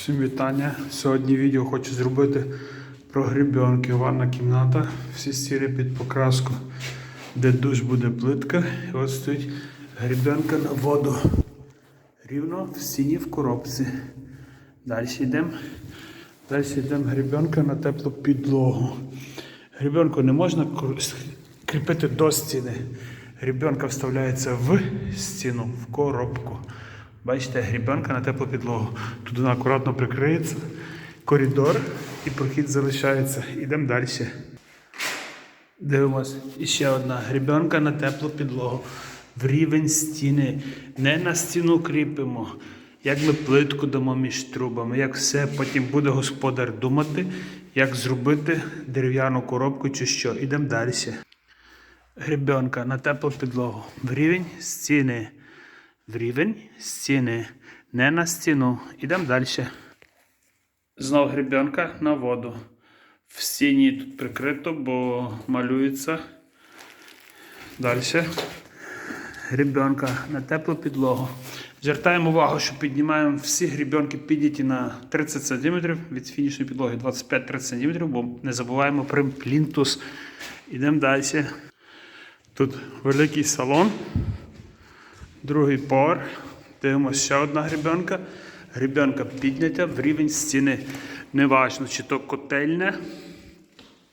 Всім вітання. Сьогодні відео хочу зробити про гребенки. Ванна кімната. Всі стіни під покраску, де душ буде плитка. І от стоїть гребенка на воду. Рівно в стіні в коробці. Далі йдемо. Далі йдемо гребенка на теплу підлогу. Гребенку не можна кріпити до стіни. Гребенка вставляється в стіну, в коробку. Бачите, гребенка на теплу підлогу. Тут вона акуратно прикриється. Коридор і прохід залишається. Ідемо далі. Дивимось. І ще одна гребенка на теплу підлогу. В рівень стіни. Не на стіну кріпимо. Як ми плитку дамо між трубами, як все, потім буде господар думати, як зробити дерев'яну коробку чи що. Ідемо далі. Гребенка на теплу підлогу. В рівень стіни. В рівень стіни. Не на стіну. Ідемо далі. Знов гребенка на воду. В стіні тут прикрито, бо малюється. Далі. Гребенка на теплу підлогу. Звертаємо увагу, що піднімаємо всі гребенки підняті на 30 см від фінішної підлоги 25-30 см, бо не забуваємо про плінтус. Ідемо далі. Тут великий салон, другий поверх. Дивимося ще одна гребенка. Гребенка піднята в рівень стіни. Неважно, чи то котельня,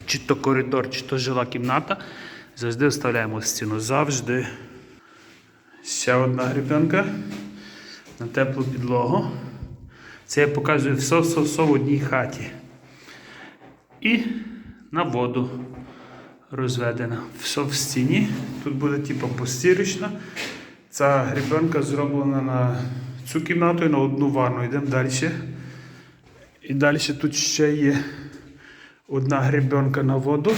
чи то коридор, чи то жила кімната. Завжди вставляємо стіну. Завжди. Ще одна гребенка на теплу підлогу. Це я показую все, все, все в одній хаті. І на воду розведена. Все в стіні. Тут буде типу постірочна. Ця гребенка зроблена на цю кімнату і на одну ванну. Йдемо далі. І далі тут ще є одна гребенка на воду.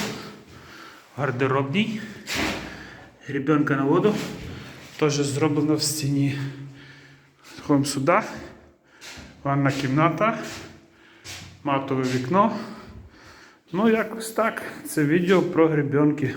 Гардеробній. Гребенка на воду. Теж зроблена в стіні. Ходимо сюди. Ванна кімната. Матове вікно. Ну, якось так. Це відео про гребенки.